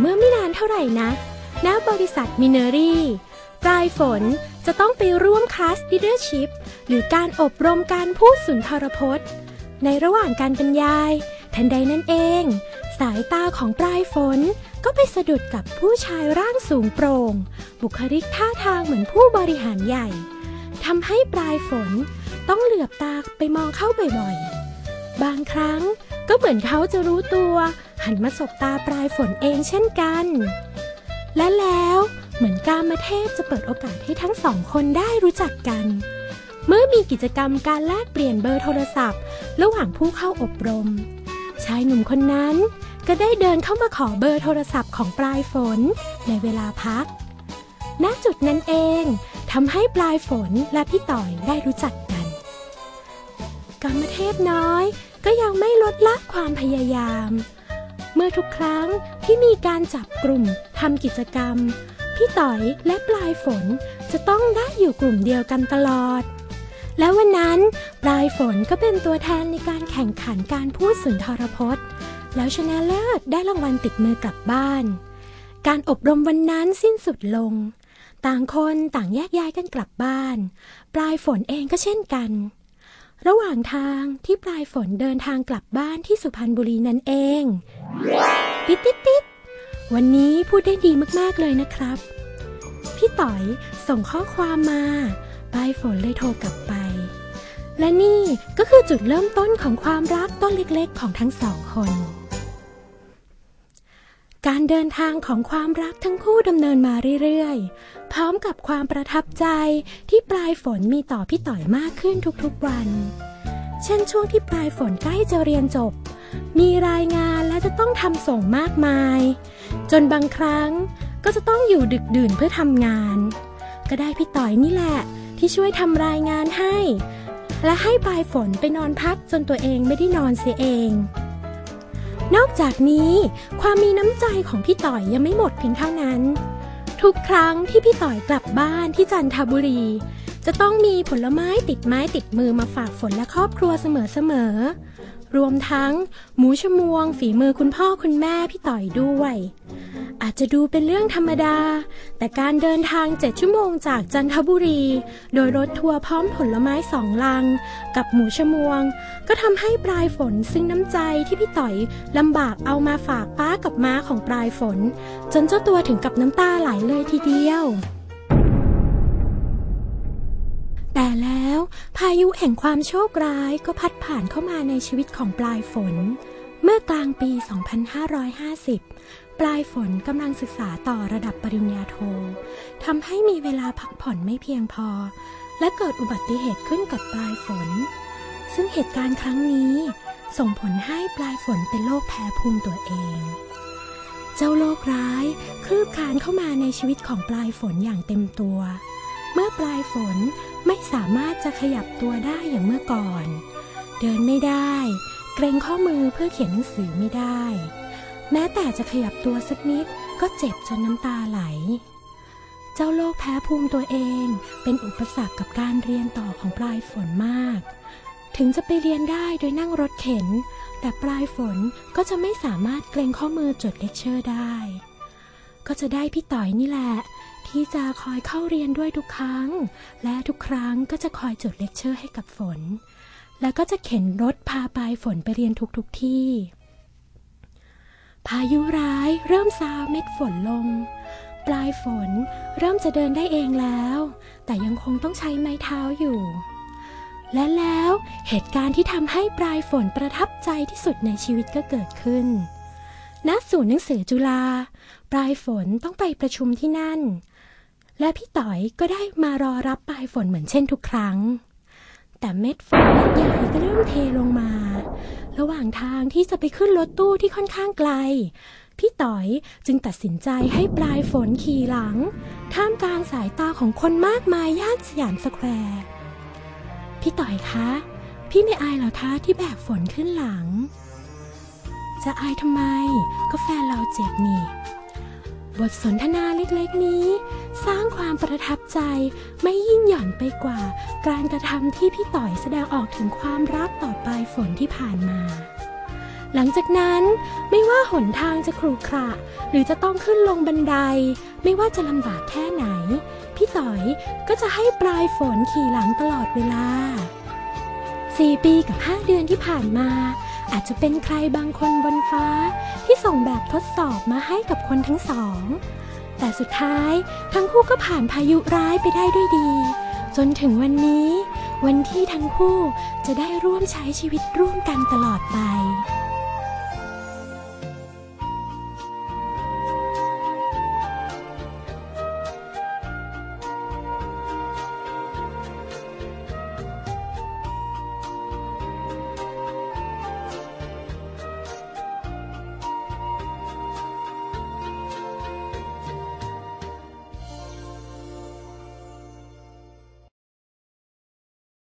เมื่อไม่นานเท่าไหร่นะณบริษัทมินเนอรี่ปลายฝนจะต้องไปร่วมคลาส leadership หรือการอบรมการพูดสุนทรพจน์ ในระหว่างการบรรยาย ทันใดนั้นเอง สายตาของปลายฝนก็ไปสะดุดกับผู้ชายร่างสูงโปร่ง บุคลิกท่าทางเหมือนผู้บริหารใหญ่ทำให้ปลายฝนต้องเหลือบตาไปมองเข้าบ่อยๆ บางครั้งก็เหมือนเขาจะรู้ตัว หันมาสบตาปลายฝนเองเช่นกัน และแล้วเหมือนกามเทพจะเปิดโอกาสให้ทั้งสองคนได้รู้จักกัน เมื่อมีกิจกรรมการแลกเปลี่ยนเบอร์โทรศัพท์ ระหว่างผู้เข้าอบรม ชายหนุ่มคนนั้นก็ได้เดินเข้ามาขอเบอร์โทรศัพท์ของปลายฝนในเวลาพัก ณ จุดนั้นเองทำให้ปลายฝนและพี่ต่อยได้รู้จักกัน กรรมเทพน้อยก็ยังไม่ลดละความพยายาม เมื่อทุกครั้งที่มีการจับกลุ่มทำกิจกรรม พี่ต่อยและปลายฝนจะต้องได้อยู่กลุ่มเดียวกันตลอด แล้ววันนั้นปลายฝนก็เป็นตัวแทนในการแข่งขันการพูดสุนทรพจน์ แล้วชนะเลิศได้รางวัลติดมือกลับบ้าน การอบรมวันนั้นสิ้นสุดลง ต่างคนต่างแยกย้ายกันกลับบ้าน ปลายฝนเองก็เช่นกัน ระหว่างทางที่ปลายฝนเดินทางกลับบ้านที่สุพรรณบุรีนั่นเองติดติดติดวันนี้พูดได้ดีมากๆเลยนะครับ พี่ต่อยส่งข้อความมา ปลายฝนเลยโทรกลับไป และนี่ก็คือจุดเริ่มต้นของความรักต้นเล็กๆ ของทั้งสองคน การเดินทางของความรักทั้งคู่ดำเนินมาเรื่อยๆ พร้อมกับความประทับใจที่ปลายฝนมีต่อพี่ต่อยมากขึ้นทุกๆวัน เช่นช่วงที่ปลายฝนใกล้จะเรียนจบ มีรายงานและจะต้องทำส่งมากมาย จนบางครั้งก็จะต้องอยู่ดึกดื่นเพื่อทำงาน ก็ได้พี่ต่อยนี่แหละ ที่ช่วยทำรายงานให้ และให้ปลายฝนไปนอนพักจนตัวเองไม่ได้นอนเสียเอง นอกจากนี้ ความมีน้ำใจของพี่ต่อยยังไม่หมดเพียงเท่านั้น ทุกครั้งที่พี่ต่อยกลับบ้านที่จันทบุรี จะต้องมีผลไม้ติดไม้ติดมือมาฝากฝนและครอบครัวเสมอๆรวมทั้ง หมูชมวง ฝีมือคุณพ่อคุณแม่พี่ต่อยด้วย อาจจะดูเป็นเรื่องธรรมดา แต่การเดินทาง 7 ชั่วโมงจากจันทบุรี โดยรถทัวร์พร้อมผลไม้สองลัง กับหมูชมวง ก็ทำให้ปลายฝนซึ่งน้ำใจที่พี่ต่อยลำบากเอามาฝากป้ากับม้าของปลายฝน จนเจ้าตัวถึงกับน้ำตาไหลเลยทีเดียวแต่แล้วพายุแห่งความโชคร้ายก็พัดผ่านเข้ามาในชีวิตของปลายฝน มื่อกลางปี 2550 ปลายฝนกำลังศึกษาต่อระดับปริญญาโททำให้มีเวลาพักผ่อนไม่เพียงพอ และเกิดอุบัติเหตุขึ้นกับปลายฝน ซึ่งเหตุการณ์ครั้งนี้ส่งผลให้ปลายฝนเป็นโรคแพ้ภูมิตัวเอง เจ้าโรคร้ายคลืบคลานเข้ามาในชีวิตของปลายฝนอย่างเต็มตัว เมื่อปลายฝนไม่สามารถจะขยับตัวได้อย่างเมื่อก่อน เดินไม่ได้ เกรงข้อมือเพื่อเขียนหนังสือไม่ได้ แม้แต่จะขยับตัวสักนิดก็เจ็บจนน้ำตาไหล เจ้าโรคแพ้ภูมิตัวเองเป็นอุปสรรคกับการเรียนต่อของปลายฝนมาก ถึงจะไปเรียนได้โดยนั่งรถเข็น แต่ปลายฝนก็จะไม่สามารถเกรงข้อมือจดเลคเชอร์ได้ ก็จะได้พี่ต่อยนี่แหละที่จะคอยเข้าเรียนด้วยทุกครั้ง และทุกครั้งก็จะคอยจดเลคเชอร์ให้กับฝน แล้วก็จะเข็นรถพาปลายฝนไปเรียนทุกๆทที่ พายุร้ายเริ่มซาเม็ดฝนลง ปลายฝนเริ่มจะเดินได้เองแล้ว แต่ยังคงต้องใช้ไม้เท้าอยู่ และแล้วเหตุการณ์ที่ทำให้ปลายฝนประทับใจที่สุดในชีวิตก็เกิดขึ้นณศูนย์หนังสือจุฬาปลายฝนต้องไปประชุมที่นั่น และพี่ต่อยก็ได้มารอรับปลายฝนเหมือนเช่นทุกครั้ง แต่เม็ดฝนเม็ดใหญ่ก็เริ่มเทลงมา ระหว่างทางที่จะไปขึ้นรถตู้ที่ค่อนข้างไกล พี่ต่อยจึงตัดสินใจให้ปลายฝนขี่หลัง ท่ามกลางสายตาของคนมากมายย่านสยามสแควร์ พี่ต่อยคะ พี่ไม่อายเหรอคะที่แบกฝนขึ้นหลัง จะอายทำไม ก็แฟนเราเจ็บนี่ บทสนทนาเล็กๆนี้ สร้างความประทับใจไม่ยิ่งหย่อนไปกว่า การกระทำที่พี่ต่อยแสดงออกถึงความรักต่อปลายฝนที่ผ่านมา หลังจากนั้นไม่ว่าหนทางจะขรุขระ หรือจะต้องขึ้นลงบันได ไม่ว่าจะลำบากแค่ไหน พี่ต๋อยก็จะให้ปลายฝนขี่หลังตลอดเวลาสี่ปีกับห้าเดือนที่ผ่านมา อาจจะเป็นใครบางคนบนฟ้าที่ส่งแบบทดสอบมาให้กับคนทั้งสอง แต่สุดท้ายทั้งคู่ก็ผ่านพายุร้ายไปได้ด้วยดี จนถึงวันนี้ วันที่ทั้งคู่จะได้ร่วมใช้ชีวิตร่วมกันตลอดไป